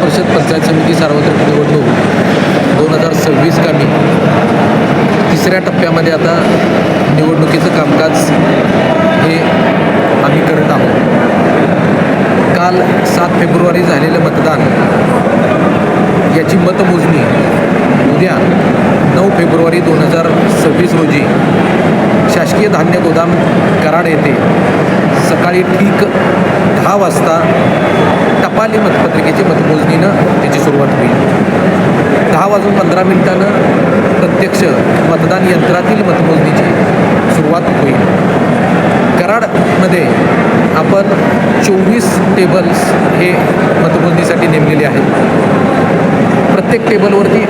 परिषद पंचायत समिती सार्वत्रिक निवडणूक दोन हजार सव्वीस कामी तिसऱ्या टप्प्यामध्ये आता निवडणुकीचं कामकाज हे आम्ही करत आहोत. काल सात फेब्रुवारी झालेलं मतदान याची मतमोजणी उद्या नऊ फेब्रुवारी दोन हजार सव्वीस रोजी शासकीय धान्य गोदाम कराड येथे सकाळी ठीक दहा वाजता टपाली मतपत्रिकेची पद्धतीनं त्याची सुरुवात होईल. दहा वाजून पंधरा मिनिटानं प्रत्यक्ष मतदान यंत्रातील मतमोजणीची सुरुवात होईल. कराडमध्ये आपण चोवीस टेबल्स हे मतमोजणीसाठी नेमलेले आहेत. प्रत्येक टेबलवरती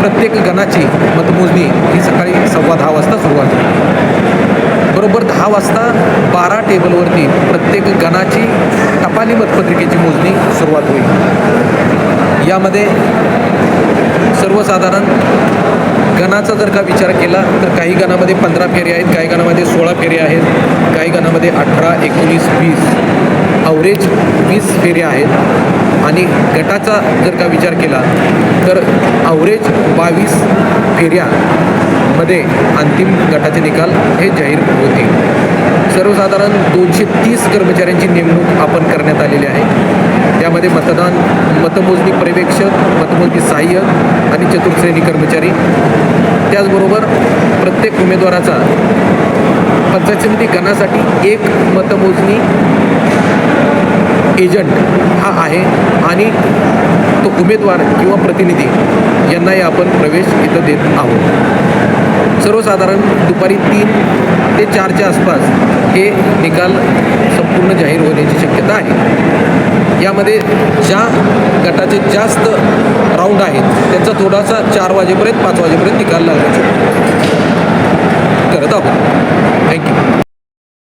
प्रत्येक गणाची मतमोजणी ही सकाळी सव्वा दहा वाजता सुरुवात होईल बरोबर दहा वाजता बारा टेबलवरती प्रत्येक गणाची टपाली मतपत्रिकेची मोजणी सुरुवात होईल. यामध्ये सर्वसाधारण गणाचा जर का विचार केला तर काही गणामध्ये पंधरा फेरे आहेत काही गणामध्ये सोळा फेरे आहेत काही गणामध्ये अठरा एकोणीस वीस अवरेज वीस फेऱ्या आहेत. आणि गटाचा जर का विचार केला तर अवरेज बावीस फेऱ्या मध्ये अंतिम गटाचे निकाल हे जाहीर होतील सर्वसाधारण दोनशे तीस कर्मचाऱ्यांची नेमणूक आपण करण्यात आलेली आहे. त्यामध्ये मतदान मतमोजणी पर्यवेक्षक मतमोजणी सहाय्यक आणि चतुर्श्रेणी कर्मचारी. त्याचबरोबर प्रत्येक उमेदवाराचा पंचायत समिती गणासाठी एक मतमोजणी एजंट हा आहे आणि तो उमेदवार किंवा प्रतिनिधी यांनाही आपण प्रवेश इथं देत आहोत. सर्वसाधारण दुपारी तीन ते चारच्या आसपास हे निकाल संपूर्ण जाहीर होण्याची शक्यता आहे. यामध्ये ज्या गटाचे जास्त राऊंड आहेत त्यांचा थोडासा चार वाजेपर्यंत पाच वाजेपर्यंत निकाल लागण्याची करत आहोत.